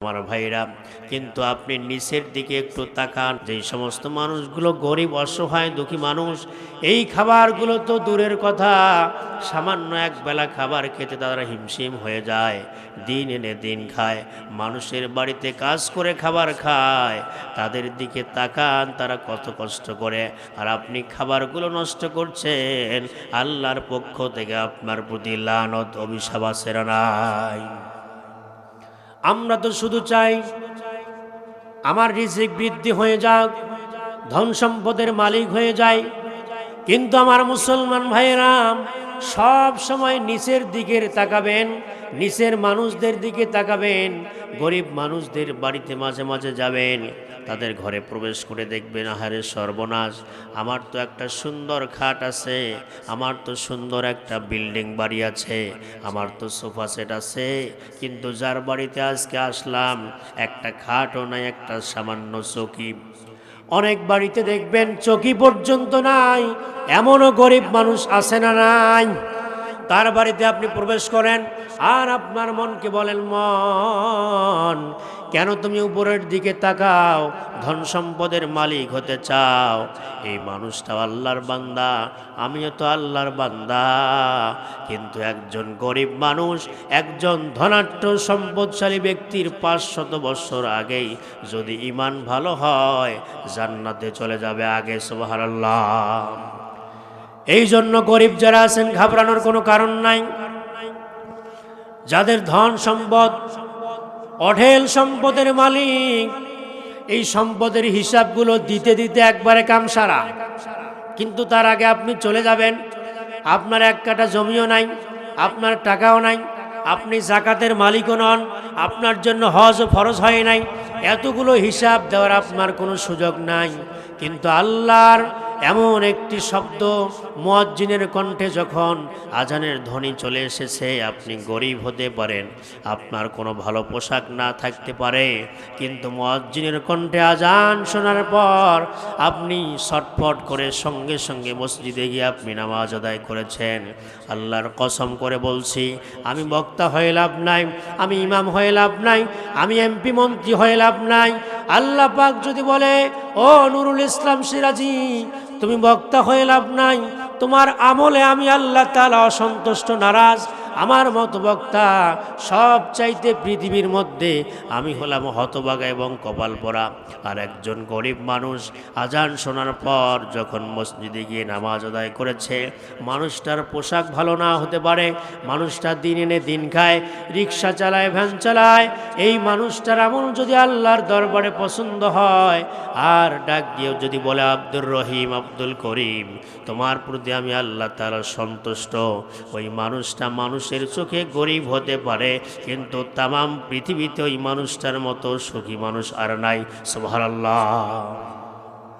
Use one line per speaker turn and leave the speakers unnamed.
আমার ভাইরা কিন্তু আপনি নিচের দিকে একটু তাকান। যেই সমস্ত মানুষগুলো গরিব, অসহায়, দুঃখী মানুষ, এই খাবারগুলো তো দূরের কথা। সামান্য এক বেলা খাবার খেতে তারা হিমশিম হয়ে যায়। দিন এনে দিন খায়। মানুষের বাড়িতে কাজ করে খাবার খায়। তাদের দিকে তাকান, তারা কত কষ্ট করে। আর আপনি খাবারগুলো নষ্ট করছেন, আল্লাহর পক্ষ থেকে আপনার প্রতি লানত, অভিশাপ নাই? আমরা তো শুধু চাই আমার রিজিক বৃদ্ধি হয়ে যাক, ধন সম্পদের মালিক হয়ে যায় কিন্তু আমার মুসলমান ভাইয়েরাম সব সময় নিচের দিকের তাকাবেন, নিচের মানুষদের দিকে তাকাবেন, গরিব মানুষদের বাড়িতে মাঝে মাঝে যাবেন, তাদের ঘরে প্রবেশ করে দেখবেন, আহারে সর্বনাশ, আমার তো একটা সুন্দর খাট আছে, আমার তো সুন্দর একটা বিল্ডিং বাড়ি আছে, আমার তো সোফা সেট আছে, কিন্তু যার বাড়িতে আজকে আসলাম, একটা খাটও নাই, একটা সামান্য চকি। অনেক বাড়িতে দেখবেন চকি পর্যন্ত নাই, এমনও গরিব মানুষ আসে না নাই। তার বাড়িতে আপনি প্রবেশ করেন আর আপনার মনকে বলেন, মন কেন তুমি উপরের দিকে তাকাও? ধন সম্পদের মালিক হতে চাও। এই মানুষটা আল্লাহর বান্দা, আমিও তো আল্লাহর বান্দা। কিন্তু একজন গরিব মানুষ, একজন ধনাঢ্য সম্পদশালী ব্যক্তির পাঁচশত বছর আগেই যদি ইমান ভালো হয়, জান্নাতে চলে যাবে আগে, সুবহানাল্লাহ। এই জন্য গরিব যারা আছেন, ঘাবড়ানোর কোনো কারণ নাই। যাদের ধন সম্পদ অঢেল সম্পদের মালিক। এই সম্পদের হিসাবগুলো দিতে দিতে একবারে কাম সারা কিন্তু তার আগে আপনি চলে যাবেন। আপনার এক কাটা জমিও নাই, আপনার টাকাও নাই, আপনি জাকাতের মালিকও নন, আপনার জন্য হজ ও ফরজ হয় নাই। এতগুলো হিসাব দেওয়ার আপনার কোনো সুযোগ নাই। কিন্তু আল্লাহর এমন একটি শব্দ মুয়াজ্জিনের কণ্ঠে যখন আজানের ধ্বনি চলে এসেছে, আপনি গরিব হতে পারেন, আপনার কোনো ভালো পোশাক না থাকতে পারে। কিন্তু মুয়াজ্জিনের কণ্ঠে আজান শোনার পর আপনি ছটফট করে সঙ্গে সঙ্গে মসজিদে গিয়ে আপনি নামাজ আদায় করেছেন। আল্লাহর কসম করে বলছি, আমি বক্তা হয়ে লাভ নাই, আমি ইমাম হয়ে লাভ নাই, আমি এমপি মন্ত্রী হয়ে লাভ নাই। আল্লাহ পাক যদি বলে, ও নুরুল ইসলাম সিরাজি তুমি বক্তা হয়ে লাভ নাই। তোমার আমলে আমি আল্লাহ তালা অসন্তুষ্ট নারাজ। আমার মতো বক্তা সব চাইতে পৃথিবীর মধ্যে আমি হলাম হতবাগা এবং কপাল পরা। আর একজন গরিব মানুষ আজান শোনার পর যখন মসজিদে গিয়ে নামাজ আদায় করেছে, মানুষটার পোশাক ভালো না হতে পারে, মানুষটা দিন এনে দিন খায়, রিক্সা চালায়, ভ্যান চালায়, এই মানুষটার আমল যদি আল্লাহর দরবারে পছন্দ হয়, আর ডাক দিয়েও যদি বলে, আব্দুর রহিম, আব্দুল করিম, তোমার প্রতি আমি আল্লাহ তালা সন্তুষ্ট। ওই মানুষটা মানুষের চোখে গরিব হতে পারে, কিন্তু তামাম পৃথিবীতে ওই মানুষটার মতো সুখী মানুষ আর নাই। সুবহানাল্লাহ।